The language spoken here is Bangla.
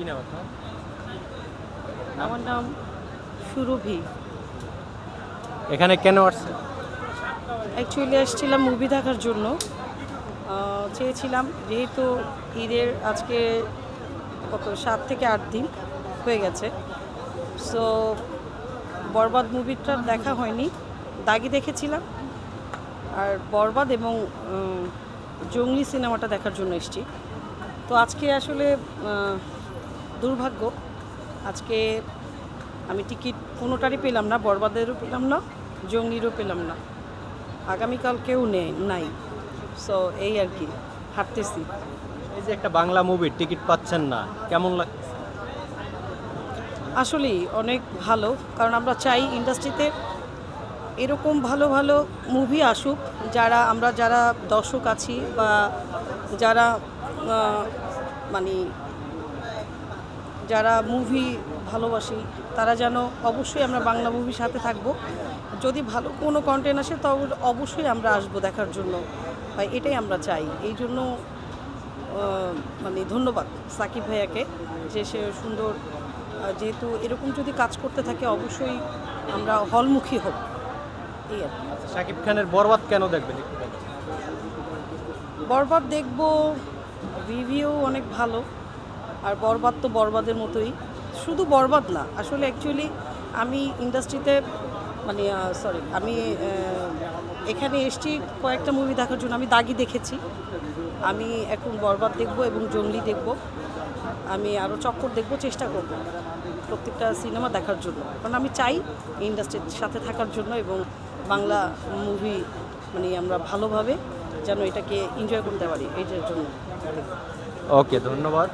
কি নাম আপনার? আমার নাম সুরভি। এখানে কেন আসছেন? অ্যাকচুয়ালি আসছিলাম মুভি দেখার জন্য। চেয়েছিলাম যেহেতু ঈদের আজকে কত সাত থেকে আট দিন হয়ে গেছে। সো বরবাদ মুভিটা দেখা হয়নি দাগি দেখেছিলাম। আর বরবাদ এবং জঙ্গলি সিনেমাটা দেখার জন্য এসেছি। তো আজকে আসলে দুর্ভাগ্য। আজকে আমি টিকিট কোনোটারই পেলাম না বরবাদেরও পেলাম না জঙ্গলিরও পেলাম না। আগামীকাল কেউ নেই নাই। সো এই আর কি হাঁটতেছি। এই যে একটা বাংলা মুভির টিকিট পাচ্ছেন না কেমন লাগছে আসলেই অনেক ভালো কারণ আমরা চাই ইন্ডাস্ট্রিতে এরকম ভালো ভালো মুভি আসুক যারা আমরা যারা দর্শক আছি বা যারা মানে যারা মুভি ভালোবাসি তারা যেন অবশ্যই আমরা বাংলা মুভির সাথে থাকব। যদি ভালো কোনো কন্টেন্ট আসে তবে অবশ্যই আমরা আসব দেখার জন্য। বা এটাই আমরা চাই। এই জন্য মানে ধন্যবাদ সাকিব ভাইয়াকে যে সে সুন্দর যেহেতু এরকম যদি কাজ করতে থাকে অবশ্যই আমরা হলমুখী হব। এই আর সাকিব খানের বরবাদ কেন দেখবেন বরবাদ দেখব রিভিউ অনেক ভালো। আর বরবাদ তো বরবাদের মতোই। শুধু বরবাদ না, আসলে অ্যাকচুয়ালি আমি ইন্ডাস্ট্রিতে মানে সরি আমি এখানে এসছি কয়েকটা মুভি দেখার জন্য। আমি দাগি দেখেছি। আমি এখন বরবাদ দেখব এবং জঙ্গলি দেখব। আমি আরও চক্কর দেখব, চেষ্টা করব প্রত্যেকটা সিনেমা দেখার জন্য। কারণ আমি চাই ইন্ডাস্ট্রির সাথে থাকার জন্য এবং বাংলা মুভি মানে আমরা ভালোভাবে যেন এটাকে এনজয় করতে পারি এইটার জন্য। ওকে ধন্যবাদ।